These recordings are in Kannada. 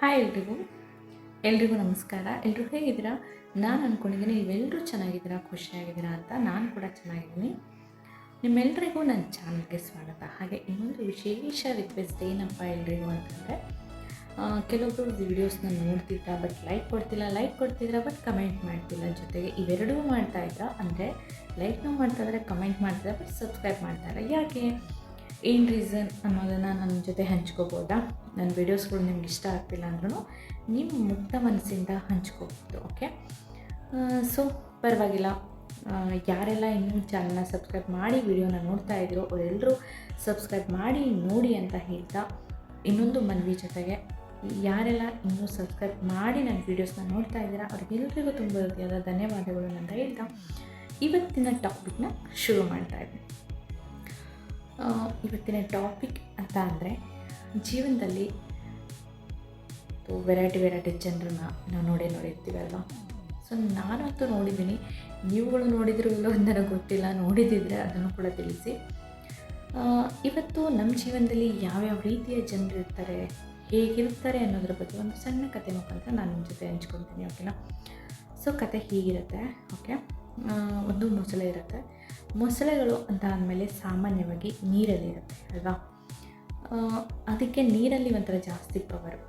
ಹಾಯ್ ಎಲ್ರಿಗೂ. ಎಲ್ರಿಗೂ ನಮಸ್ಕಾರ. ಎಲ್ಲರೂ ಹೇಗಿದ್ದೀರಾ? ನಾನು ಅಂದ್ಕೊಂಡಿದ್ದೀನಿ ನೀವೆಲ್ಲರೂ ಚೆನ್ನಾಗಿದ್ದೀರಾ? ಖುಷಿಯಾಗಿದ್ದೀರಾ ಅಂತ ನಾನು ಕೂಡ ಚೆನ್ನಾಗಿದ್ದೀನಿ. ನಿಮ್ಮೆಲ್ಲರಿಗೂ ನನ್ನ ಚಾನಲ್ಗೆ ಸ್ವಾಗತ. ಹಾಗೆ ಇನ್ನೊಂದು ವಿಶೇಷ ರಿಕ್ವೆಸ್ಟ್ ಏನಪ್ಪ ಎಲ್ರಿಗೂ ಅಂತಂದರೆ ಕೆಲವೊಬ್ಬರು ವೀಡಿಯೋಸ್ನ ನೋಡ್ತಿದ್ರಾ ಬಟ್ ಲೈಕ್ ಕೊಡ್ತಿಲ್ಲ. ಲೈಕ್ ಕೊಡ್ತಿದ್ರ ಬಟ್ ಕಮೆಂಟ್ ಮಾಡ್ತಿಲ್ಲ. ಜೊತೆಗೆ ಇವೆರಡೂ ಮಾಡ್ತಾ ಇದ್ರಾ ಅಂದರೆ ಲೈಕ್ನೂ ಮಾಡ್ತಾ ಇದ್ದಾರೆ ಕಮೆಂಟ್ ಮಾಡ್ತಿದ್ರೆ ಬಟ್ ಸಬ್ಸ್ಕ್ರೈಬ್ ಮಾಡ್ತಾರೆ ಯಾಕೆ? ಏನು ರೀಸನ್ ಅನ್ನೋದನ್ನು ನನ್ನ ಜೊತೆ ಹಂಚ್ಕೋಬೋದಾ? ನನ್ನ ವಿಡಿಯೋಸ್ಗಳು ನಿಮ್ಗೆ ಇಷ್ಟ ಆಗ್ತಿಲ್ಲ ಅಂದ್ರೂ ನಿಮ್ಮ ಮುಕ್ತ ಮನಸ್ಸಿಂದ ಹಂಚ್ಕೋಬೋದು ಓಕೆ ಸೊ ಪರವಾಗಿಲ್ಲ. ಯಾರೆಲ್ಲ ಇನ್ನೂ ಚಾನಲ್ನ ಸಬ್ಸ್ಕ್ರೈಬ್ ಮಾಡಿ ವಿಡಿಯೋನ ನೋಡ್ತಾ ಇದ್ರು ಅವರೆಲ್ಲರೂ ಸಬ್ಸ್ಕ್ರೈಬ್ ಮಾಡಿ ನೋಡಿ ಅಂತ ಹೇಳ್ತಾ ಇನ್ನೊಂದು ಮನವಿ ಜೊತೆಗೆ ಯಾರೆಲ್ಲ ಇನ್ನೂ ಸಬ್ಸ್ಕ್ರೈಬ್ ಮಾಡಿ ನನ್ನ ವೀಡಿಯೋಸ್ನ ನೋಡ್ತಾ ಇದ್ದೀರಾ ಅವ್ರಿಗೆಲ್ಲರಿಗೂ ತುಂಬ ಹೃದಯದ ಧನ್ಯವಾದಗಳು ಅಂತ ಹೇಳ್ತಾ ಇವತ್ತಿನ ಟಾಪಿಕ್ನ ಶುರು ಮಾಡ್ತಾ ಇದ್ದೀನಿ. ಇವತ್ತಿನ ಟಾಪಿಕ್ ಅಂತ ಅಂದರೆ ಜೀವನದಲ್ಲಿ ವೆರೈಟಿ ವೆರೈಟಿ ಜನರನ್ನ ನಾವು ನೋಡಿ ನೋಡಿರ್ತೀವಿ ಅಲ್ವಾ? ಸೊ ನಾನಂತೂ ನೋಡಿದ್ದೀನಿ. ನೀವುಗಳು ನೋಡಿದ್ರು ಇಲ್ಲೋ ನನಗೆ ಗೊತ್ತಿಲ್ಲ. ನೋಡಿದ್ದಿದ್ರೆ ಅದನ್ನು ಕೂಡ ತಿಳಿಸಿ. ಇವತ್ತು ನಮ್ಮ ಜೀವನದಲ್ಲಿ ಯಾವ್ಯಾವ ರೀತಿಯ ಜನರು ಇರ್ತಾರೆ, ಹೇಗಿರ್ತಾರೆ ಅನ್ನೋದ್ರ ಬಗ್ಗೆ ಒಂದು ಸಣ್ಣ ಕತೆ ಮುಖಾಂತರ ನಾನು ನಿಮ್ಮ ಜೊತೆ ಹಂಚ್ಕೊಳ್ತೀನಿ ಓಕೆನಾ ಸೊ ಕತೆ ಹೀಗಿರುತ್ತೆ ಓಕೆ ಒಂದು ಮೊಸಳೆ ಇರುತ್ತೆ. ಮೊಸಳೆಗಳು ಅಂತ ಅಂದಮೇಲೆ ಸಾಮಾನ್ಯವಾಗಿ ನೀರಲ್ಲಿರುತ್ತೆ ಅಲ್ವಾ? ಅದಕ್ಕೆ ನೀರಲ್ಲಿ ಒಂಥರ ಜಾಸ್ತಿ ಪವರು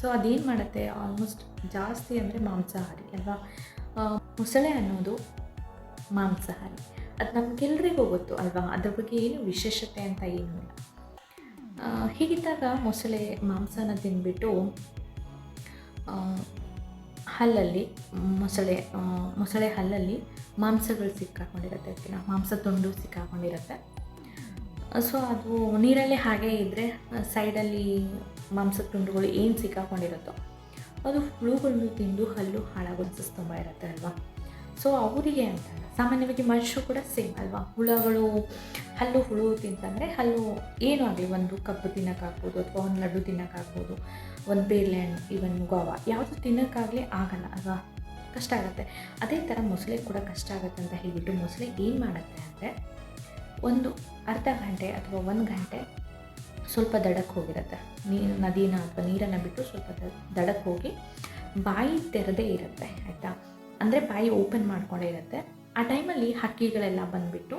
ಸೊ ಅದೇನು ಮಾಡುತ್ತೆ? ಆಲ್ಮೋಸ್ಟ್ ಜಾಸ್ತಿ ಅಂದರೆ ಮಾಂಸಾಹಾರಿ, ಅಲ್ವಾ? ಮೊಸಳೆ ಅನ್ನೋದು ಮಾಂಸಾಹಾರಿ. ಅದು ನಮಗೆಲ್ರಿಗೂ ಗೊತ್ತು, ಅಲ್ವಾ? ಅದ್ರ ಬಗ್ಗೆ ಏನು ವಿಶೇಷತೆ ಅಂತ ಏನು ಇಲ್ಲ. ಹೀಗಿದ್ದಾಗ ಮೊಸಳೆ ಮಾಂಸನ ತಿಂದ್ಬಿಟ್ಟು ಹಲ್ಲಲ್ಲಿ, ಮೊಸಳೆ ಮೊಸಳೆ ಹಲ್ಲಲ್ಲಿ ಮಾಂಸಗಳು ಸಿಕ್ಕಾಕೊಂಡಿರುತ್ತೆ ಅದಕ್ಕೆ. ಮಾಂಸ ತುಂಡು ಸಿಕ್ಕಾಕೊಂಡಿರುತ್ತೆ. ಸೊ ಅದು ನೀರಲ್ಲಿ ಹಾಗೆ ಇದ್ದರೆ ಸೈಡಲ್ಲಿ ಮಾಂಸ ತುಂಡುಗಳು ಏನು ಸಿಕ್ಕಾಕೊಂಡಿರುತ್ತೋ, ಅದು ಹುಳುಗಳನ್ನು ತಿಂದು ಹಲ್ಲು ಹಾಳಾಗೋದು ತುಂಬ ಇರುತ್ತೆ ಅಲ್ವಾ? ಸೊ ಅವರಿಗೆ ಅಂತ ಸಾಮಾನ್ಯವಾಗಿ ಮನುಷ್ಯರು ಕೂಡ ಸೇಮ್ ಅಲ್ವಾ? ಹುಳಗಳು, ಹಲ್ಲು ಹುಳು ತಿಂತಂದರೆ ಹಲ್ಲು ಏನೂ ಆಗಲಿ, ಒಂದು ಕಬ್ಬು ತಿನ್ನೋಕ್ಕಾಗ್ಬೋದು ಅಥವಾ ಒಂದು ಲಡ್ಡು ತಿನ್ನೋಕ್ಕಾಗ್ಬೋದು ಒಂದು ಬೇರೆ ಹಣ್ಣು ಇವನ್ ಗೋವಾ, ಯಾವುದು ತಿನ್ನೋಕ್ಕಾಗಲಿ ಆಗಲ್ಲ ಅಲ್ವಾ? ಕಷ್ಟ ಆಗುತ್ತೆ. ಅದೇ ಥರ ಮೊಸಳೆ ಕೂಡ ಕಷ್ಟ ಆಗುತ್ತೆ ಅಂತ ಹೇಳಿಬಿಟ್ಟು ಮೊಸಳೆ ಏನು ಮಾಡುತ್ತೆ ಅಂದರೆ, ಒಂದು ಅರ್ಧ ಗಂಟೆ ಅಥವಾ ಒಂದು ಗಂಟೆ ಸ್ವಲ್ಪ ದಡಕ್ಕೆ ಹೋಗಿರುತ್ತೆ. ನೀರು ನದಿನ ಅಥವಾ ನೀರನ್ನು ಬಿಟ್ಟು ಸ್ವಲ್ಪ ದಡಕ್ಕೆ ಹೋಗಿ ಬಾಯಿ ತೆರೆದೇ ಇರುತ್ತೆ, ಆಯಿತಾ? ಅಂದರೆ ಬಾಯಿ ಓಪನ್ ಮಾಡಿಕೊಂಡೇ ಇರುತ್ತೆ ಆ ಟೈಮಲ್ಲಿ ಹಕ್ಕಿಗಳೆಲ್ಲ ಬಂದುಬಿಟ್ಟು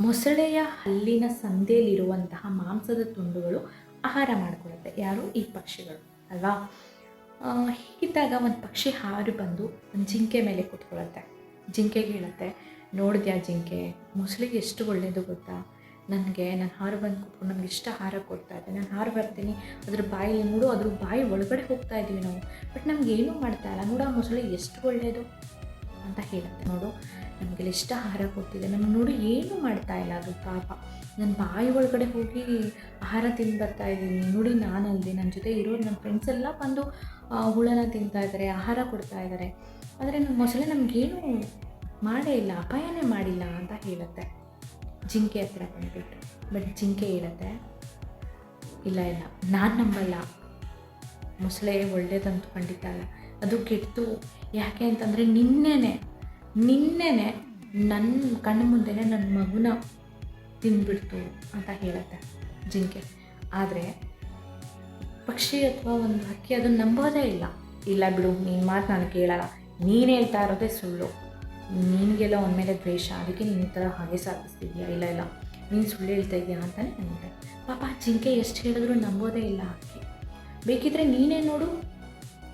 ಮೊಸಳೆಯ ಹಲ್ಲಿನ ಸಂದೇಲಿರುವಂತಹ ಮಾಂಸದ ತುಂಡುಗಳು ಆಹಾರ ಮಾಡಿಕೊಳ್ಳುತ್ತೆ ಯಾರು? ಈ ಪಕ್ಷಿಗಳು, ಅಲ್ವಾ? ಹೀಗಿದ್ದಾಗ ಒಂದು ಪಕ್ಷಿ ಹಾರಿ ಬಂದು ಒಂದು ಜಿಂಕೆ ಮೇಲೆ ಕೂತ್ಕೊಳ್ಳುತ್ತೆ ಜಿಂಕೆಗೆ ಹೇಳುತ್ತೆ, ನೋಡಿದ್ಯಾ ಜಿಂಕೆ? ಮೊಸಳಿಗೆ ಎಷ್ಟು ಒಳ್ಳೆಯದು ಗೊತ್ತಾ? ನನಗೆ, ನಾನು ಹಾರ ಬಂದು ಕೂತ್ಕೊಂಡು ನನಗೆ ಇಷ್ಟ ಆಹಾರ ಕೊಡ್ತಾ ಇದೆ ನಾನು ಹಾರ ಬರ್ತೀನಿ, ಅದ್ರ ಬಾಯಿ ನೋಡು, ಅದ್ರ ಬಾಯಿ ಒಳಗಡೆ ಹೋಗ್ತಾ ಇದ್ದೀವಿ ನಾವು. ಬಟ್ ನಮ್ಗೆ ಏನೂ ಮಾಡ್ತಾ ಇಲ್ಲ. ನೋಡು, ಆ ಮೊಸಳೆ ಎಷ್ಟು ಒಳ್ಳೆಯದು ಅಂತ ಹೇಳುತ್ತೆ ನೋಡು. ನಮಗೆ ಇಷ್ಟ ಆಹಾರ ಕೊಡ್ತಿದೆ. ನಮ್ಗೆ ನೋಡು, ಏನೂ ಮಾಡ್ತಾ ಇಲ್ಲ ಅದು ಪಾಪ. ನನ್ನ ಬಾಯಿ ಒಳಗಡೆ ಹೋಗಿ ಆಹಾರ ತಿಂದು ಬರ್ತಾ ಇದ್ದೀನಿ. ನೋಡಿ ನಾನಲ್ಲದೆ ನನ್ನ ಜೊತೆ ಇರೋ ನನ್ನ ಫ್ರೆಂಡ್ಸ್ ಎಲ್ಲ ಬಂದು ಹುಳನ ತಿಂತಾ ಇದ್ದಾರೆ ಆಹಾರ ಕೊಡ್ತಾ ಇದ್ದಾರೆ ಆದರೆ ನಮ್ಮ ಮೊಸಳೆ ನಮಗೇನು ಮಾಡೇ ಇಲ್ಲ, ಅಪಾಯನೇ ಮಾಡಿಲ್ಲ ಅಂತ ಹೇಳುತ್ತೆ. ಜಿಂಕೆ ಹತ್ರ ಬಂದುಬಿಟ್ಟು. ಬಟ್ ಜಿಂಕೆ ಹೇಳುತ್ತೆ ಇಲ್ಲ ಇಲ್ಲ. ನಾನು ನಂಬಲ್ಲ. ಮೊಸಳೆ ಒಳ್ಳೇದಂತೂ ಖಂಡಿತ ಅಲ್ಲ. ಅದು ಕೆಟ್ಟು. ಯಾಕೆ ಅಂತಂದರೆ ನಿನ್ನೆನೆ ನಿನ್ನೆನೆ ನನ್ನ ಕಣ್ಣು ಮುಂದೆನೆ ನನ್ನ ಮಗುನ ತಿಂದ್ಬಿಡ್ತು ಅಂತ ಹೇಳುತ್ತೆ ಜಿಂಕೆ. ಆದರೆ ಪಕ್ಷಿ ಅಥವಾ ಒಂದು ಹಕ್ಕಿ ಅದನ್ನು ನಂಬೋದೇ ಇಲ್ಲ. ಇಲ್ಲ ಬಿಡು, ನೀನು ಮಾತು ನಾನು ಕೇಳಲ್ಲ. ನೀನು ಹೇಳ್ತಾ ಇರೋದೇ ಸುಳ್ಳು. ನಿನಗೆಲ್ಲ ಅವನ ಮೇಲೆ ದ್ವೇಷ, ಅದಕ್ಕೆ ನೀನು ಈ ಥರ ಹಾಗೆ ಸಾಧಿಸ್ತಿದ್ಯಾ? ಇಲ್ಲ ಇಲ್ಲ. ನೀನು ಸುಳ್ಳು ಹೇಳ್ತಾ ಇದೆಯಾ ಅಂತಲೇ ಅಂದೆ. ಪಾಪ ಜಿಂಕೆ ಎಷ್ಟು ಹೇಳಿದ್ರು ನಂಬೋದೇ ಇಲ್ಲ ಆಕೆ. ಬೇಕಿದ್ರೆ ನೀನೇ ನೋಡು.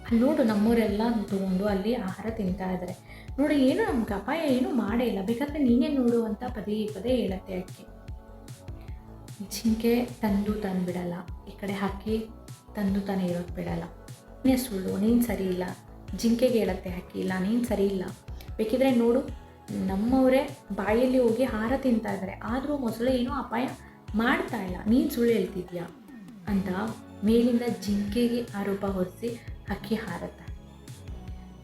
ಅಲ್ಲಿ ನೋಡು ನಮ್ಮವರೆಲ್ಲ ತೊಗೊಂಡು ಅಲ್ಲಿ ಆಹಾರ ತಿಂತಾ ಇದ್ದಾರೆ ನೋಡಿ, ಏನು ನಮ್ಗೆ ಅಪಾಯ ಏನು ಮಾಡೇ ಇಲ್ಲ. ಬೇಕಾದ್ರೆ ನೀನೇ ನೋಡು ಅಂತ ಪದೇ ಪದೇ ಹೇಳತ್ತೆ ಅಕ್ಕಿ ಜಿಂಕೆ ತಂದು ತಂದು ಬಿಡಲ್ಲ. ಈ ಕಡೆ ಹಾಕಿ ತಂದು ತಾನೇ ಇರೋದು ಬಿಡಲ್ಲ. ನೀನೇ ಸುಳ್ಳು, ನೀನು ಸರಿ ಇಲ್ಲ. ಜಿಂಕೆಗೆ ಹೇಳತ್ತೆ ಹಾಕಿ ಇಲ್ಲ, ನೀನು ಸರಿ ಇಲ್ಲ. ಬೇಕಿದ್ರೆ ನೋಡು. ನಮ್ಮವರೇ ಬಾಯಲ್ಲಿ ಹೋಗಿ ಹಾರ ತಿಂತಾ ಇದ್ದಾರೆ ಆದರೂ ಮೊಸಳೆ ಏನೂ ಅಪಾಯ ಮಾಡ್ತಾ ಇಲ್ಲ. ನೀನು ಸುಳ್ಳು ಹೇಳ್ತಿದ್ಯಾ? ಅಂತ ಮೇಲಿಂದ ಜಿಂಕೆಗೆ ಆರೋಪ ಹೊರಿಸಿ ಹಕ್ಕಿ ಹಾರತ್ತೆ.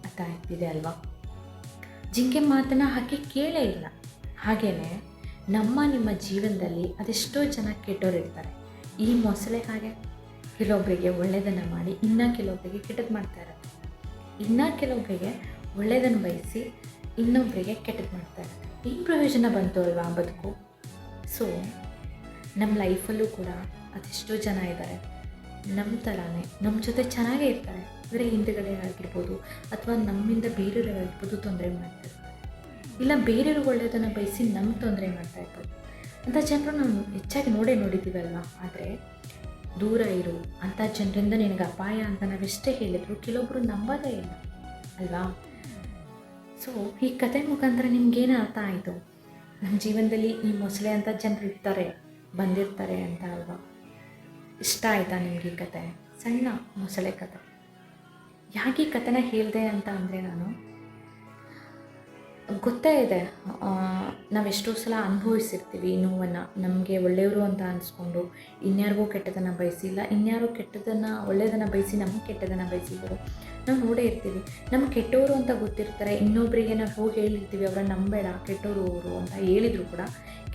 ಅರ್ಥ ಆಗ್ತಿದೆ ಅಲ್ವಾ? ಜಿಂಕೆ ಮಾತನ್ನ ಹಕ್ಕಿ ಕೇಳೇ ಇಲ್ಲ. ಹಾಗೆಯೇ ನಮ್ಮ ನಿಮ್ಮ ಜೀವನದಲ್ಲಿ ಅದೆಷ್ಟೋ ಜನ ಕೆಟ್ಟೋರು ಇರ್ತಾರೆ. ಈ ಮೊಸಳೆ ಹಾಗೆ ಕೆಲವೊಬ್ಬರಿಗೆ ಒಳ್ಳೆಯದನ್ನು ಮಾಡಿ, ಇನ್ನೂ ಕೆಲವೊಬ್ಬರಿಗೆ ಕೆಟ್ಟದ್ದು ಮಾಡ್ತಾ ಇರತ್ತೆ. ಇನ್ನೂ ಕೆಲವೊಬ್ಬರಿಗೆ ಒಳ್ಳೆಯದನ್ನು ಬಯಸಿ ಇನ್ನೊಬ್ಬರಿಗೆ ಕೆಟ್ಟದ್ದು ಮಾಡ್ತಾರೆ. ಏನು ಪ್ರಯೋಜನ ಬಂತು ಅಲ್ವಾ ಬದುಕು ಸೊ ನಮ್ಮ ಲೈಫಲ್ಲೂ ಕೂಡ ಅದೆಷ್ಟೋ ಜನ ಇದ್ದಾರೆ. ನಮ್ಮ ಥರನೇ ನಮ್ಮ ಜೊತೆ ಚೆನ್ನಾಗೇ ಇರ್ತಾರೆ. ಅಂದರೆ ಹಿಂದುಗಡೆ ಆಗಿರ್ಬೋದು, ಅಥವಾ ನಮ್ಮಿಂದ ಬೇರೆಯವರಾಗಿರ್ಬೋದು ತೊಂದರೆ ಮಾಡ್ತಾರೆ. ಇಲ್ಲ, ಬೇರೆಯವ್ರಿಗೆ ಒಳ್ಳೆಯದನ್ನು ಬಯಸಿ ನಮ್ಮ ತೊಂದರೆ ಮಾಡ್ತಾ ಇರ್ಬೋದು. ಅಂಥ ಜನರು ನಾವು ಹೆಚ್ಚಾಗಿ ನೋಡೇ ನೋಡಿದ್ದೀವಲ್ವ? ಆದರೆ ದೂರ ಇರು ಅಂಥ ಜನರಿಂದ ನಿನಗೆ ಅಪಾಯ ಅಂತ ನಾವೆಷ್ಟೇ ಹೇಳಿದ್ರು ಕೆಲವೊಬ್ಬರು ನಂಬೋದೇ ಇಲ್ಲ. ಅಲ್ವಾ? ಸೊ, ಈ ಕತೆ ಮುಖಾಂತರ ನಿಮ್ಗೇನು ಅರ್ಥ ಆಯಿತು? ನಮ್ಮ ಜೀವನದಲ್ಲಿ ಈ ಮೊಸಳೆ ಅಂತ ಜನರು ಇರ್ತಾರೆ, ಬಂದಿರ್ತಾರೆ ಅಂತ ಅಲ್ವಾ? ಇಷ್ಟ ಆಯಿತಾ ನಿಮ್ಗೆ ಈ ಕತೆ? ಸಣ್ಣ ಮೊಸಳೆ ಕತೆ. ಯಾಕೆ ಈ ಕತೆನ ಹೇಳಿದೆ ಅಂತ ಅಂದರೆ ನಾನು, ಗೊತ್ತೇ ಇದೆ. ನಾವೆಷ್ಟೋ ಸಲ ಅನುಭವಿಸಿರ್ತೀವಿ ನೋವನ್ನು. ನಮಗೆ ಒಳ್ಳೆಯವರು ಅಂತ ಅನಿಸ್ಕೊಂಡು, ಇನ್ಯಾರಿಗೂ ಕೆಟ್ಟದನ್ನು ಬಯಸಿಲ್ಲ, ಇನ್ಯಾರು ಕೆಟ್ಟದನ್ನು, ಒಳ್ಳೆಯದನ್ನು ಬಯಸಿ ನಮಗೆ ಕೆಟ್ಟದನ್ನು ಬಯಸಿದ್ರು. ನಾವು ನೋಡೇ ಇರ್ತೀವಿ. ನಮ್ಮ ಕೆಟ್ಟವರು ಅಂತ ಗೊತ್ತಿರ್ತಾರೆ. ಇನ್ನೊಬ್ಬರಿಗೆ ನಾವು ಹೋಗಿ ಹೇಳಿರ್ತೀವಿ, ಅವ್ರನ್ನ ನಂಬೇಡ ಕೆಟ್ಟವರು ಅವರು ಅಂತ ಹೇಳಿದ್ರು ಕೂಡ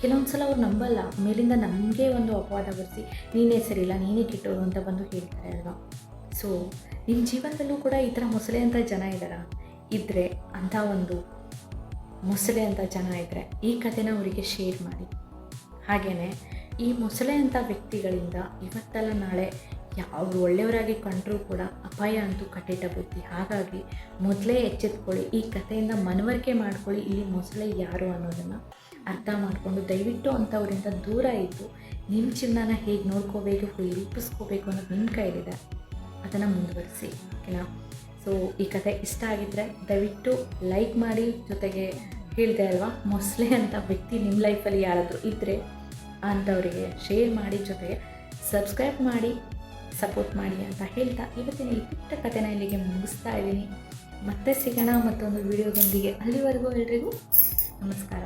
ಕೆಲವೊಂದು ಸಲ ಅವ್ರು ನಂಬಲ್ಲ. ಮೇಲಿಂದ ನಮಗೆ ಒಂದು ಅಪವಾದ ಬರೆಸಿ, ನೀನೇ ಸರಿಯಿಲ್ಲ, ನೀನೇ ಕೆಟ್ಟವರು ಅಂತ ಬಂದು ಹೇಳ್ತಾರೆ ಅಲ್ವಾ? ಸೊ ನಿಮ್ಮ ಜೀವನದಲ್ಲೂ ಕೂಡ ಈ ಥರ ಮೊಸಳೆ ಅಂತ ಜನ ಇದ್ದಾರಾ? ಇದ್ದರೆ ಅಂಥ ಒಂದು ಮೊಸಳೆ ಅಂತ ಜನ ಇದ್ದರೆ ಈ ಕಥೆನ ಅವರಿಗೆ ಶೇರ್ ಮಾಡಿ. ಹಾಗೆಯೇ ಈ ಮೊಸಳೆ ಅಂತ ವ್ಯಕ್ತಿಗಳಿಂದ ಇವತ್ತಲ್ಲ ನಾಳೆ ಅವರು ಒಳ್ಳೆಯವರಾಗಿ ಕಂಡರೂ ಕೂಡ ಅಪಾಯ ಅಂತೂ ಕಟ್ಟಿಟ್ಟ ಬುದ್ಧಿ ಹಾಗಾಗಿ ಮೊದಲೇ ಎಚ್ಚೆತ್ಕೊಳ್ಳಿ, ಈ ಕಥೆಯಿಂದ ಮನವರಿಕೆ ಮಾಡ್ಕೊಳ್ಳಿ, ಇಲ್ಲಿ ಮೊಸಳೆ ಯಾರು ಅನ್ನೋದನ್ನು ಅರ್ಥ ಮಾಡಿಕೊಂಡು ದಯವಿಟ್ಟು ಅಂಥವರಿಂದ ದೂರ ಇದ್ದು ನಿಮ್ಮ ಚಿನ್ನನ ಹೇಗೆ ನೋಡ್ಕೋಬೇಕು, ಹೇಗೆ ರೂಪಿಸ್ಕೋಬೇಕು ಅನ್ನೋದು ನಿಮ್ಮ ಕೈಲಿದೆ. ಅದನ್ನು ಮುಂದುವರಿಸಿ, ಓಕೆನಾ? ಸೊ ಈ ಕತೆ ಇಷ್ಟ ಆಗಿದ್ದರೆ ದಯವಿಟ್ಟು ಲೈಕ್ ಮಾಡಿ, ಜೊತೆಗೆ ಹೇಳಿದೆ ಅಲ್ವಾ, ಮೊಸಳೆ ಅಂತ ವ್ಯಕ್ತಿ ನಿಮ್ಮ ಲೈಫಲ್ಲಿ ಯಾರಾದರೂ ಇದ್ದರೆ ಅಂಥವರಿಗೆ ಶೇರ್ ಮಾಡಿ, ಜೊತೆಗೆ ಸಬ್ಸ್ಕ್ರೈಬ್ ಮಾಡಿ. ಸಪೋರ್ಟ್ ಮಾಡಿ ಅಂತ ಹೇಳ್ತಾ ಇವತ್ತಿನ ಈ ಪುಟ್ಟ ಕಥೆನ ಇಲ್ಲಿಗೆ ಮುಗಿಸ್ತಾ ಇದ್ದೀನಿ. ಮತ್ತೆ ಸಿಗೋಣ ಮತ್ತೊಂದು ವಿಡಿಯೋದೊಂದಿಗೆ. ಅಲ್ಲಿವರೆಗೂ ಎಲ್ರಿಗೂ ನಮಸ್ಕಾರ.